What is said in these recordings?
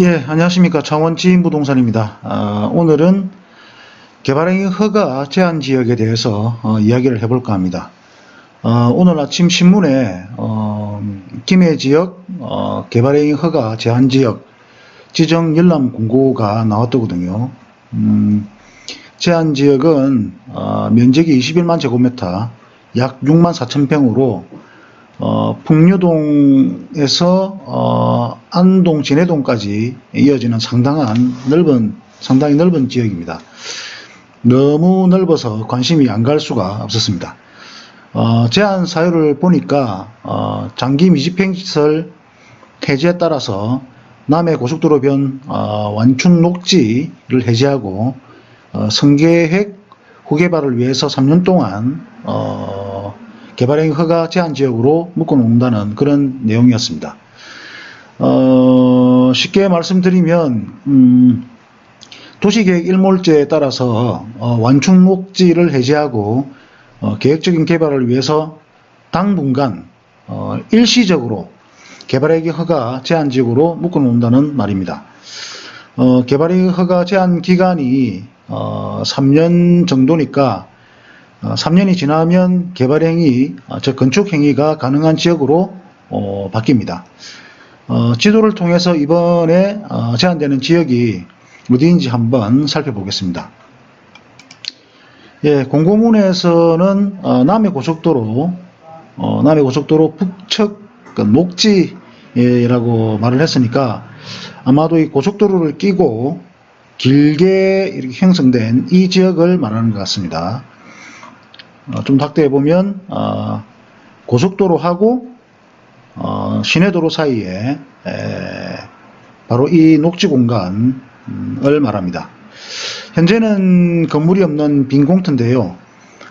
예, 안녕하십니까. 창원 지인 부동산입니다. 아, 오늘은 개발행위 허가 제한 지역에 대해서 어, 이야기를 해볼까 합니다. 어, 오늘 아침 신문에 어, 김해 지역 어, 개발행위 허가 제한 지역 지정 열람 공고가 나왔더군요. 음, 제한 지역은 어, 면적이 21만 제곱미터, 약 6만 4천 평으로 어, 풍류동에서 어, 안동, 진해동까지 이어지는 상당한 넓은, 상당히 넓은 지역입니다. 너무 넓어서 관심이 안 갈 수가 없었습니다. 어, 제한 사유를 보니까 어, 장기 미집행시설 해제에 따라서 남해 고속도로 변 어, 완충 녹지를 해제하고 어, 성계획 후개발을 위해서 3년 동안 어, 개발행위 허가 제한 지역으로 묶어놓는다는 그런 내용이었습니다. 어, 쉽게 말씀드리면 음, 도시계획 일몰제에 따라서 어, 완충 녹지를 해제하고 어, 계획적인 개발을 위해서 당분간 어, 일시적으로 개발행위 허가 제한 지역으로 묶어놓는다는 말입니다. 어, 개발행위 허가 제한 기간이 어, 3년 정도니까 어, 3년이 지나면 개발행위, 어, 즉 건축행위가 가능한 지역으로 어, 바뀝니다. 어, 지도를 통해서 이번에 어, 제한되는 지역이 어디인지 한번 살펴보겠습니다. 예, 공고문에서는 어, 남해 고속도로, 어, 남해 고속도로 북측 그 녹지라고 말을 했으니까 아마도 이 고속도로를 끼고 길게 형성된 이 지역을 말하는 것 같습니다. 어, 좀 확대해 보면 어, 고속도로하고 어, 시내도로 사이에 에, 바로 이 녹지 공간을 말합니다. 현재는 건물이 없는 빈 공터인데요.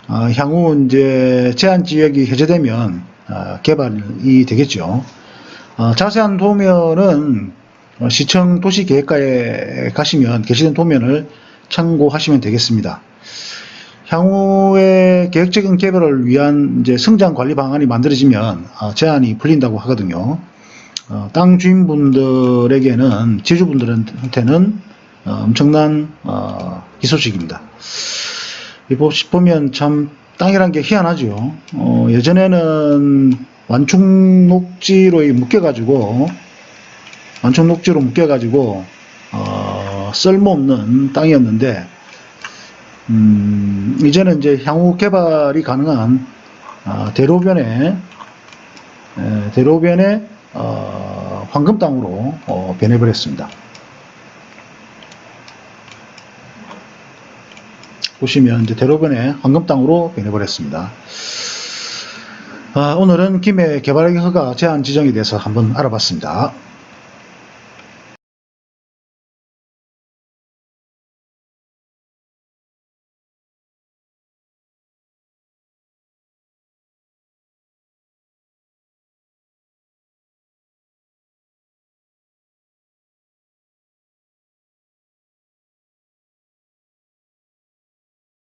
어, 향후 이제 제한 지역이 해제되면 어, 개발이 되겠죠. 어, 자세한 도면은 어, 시청 도시계획과에 가시면 게시된 도면을 참고하시면 되겠습니다. 향후에 계획적인 개발을 위한 이제 성장 관리 방안이 만들어지면 어, 제한이 풀린다고 하거든요. 어, 땅 주인분들에게는 지주분들한테는 어, 엄청난 어, 희소식입니다. 이 보- 보면 참 땅이란 게 희한하죠. 어, 예전에는 완충 녹지로 이 묶여가지고 완충 녹지로 묶여가지고 어, 쓸모없는 땅이었는데 음, 이제는 이제 향후 개발이 가능한 아, 대로변에 에, 대로변에 어, 황금 땅으로 어, 변해버렸습니다. 보시면 이제 대로변에 황금 땅으로 변해버렸습니다. 아, 오늘은 김해 개발 허가 제한 지정에 대해서 한번 알아봤습니다.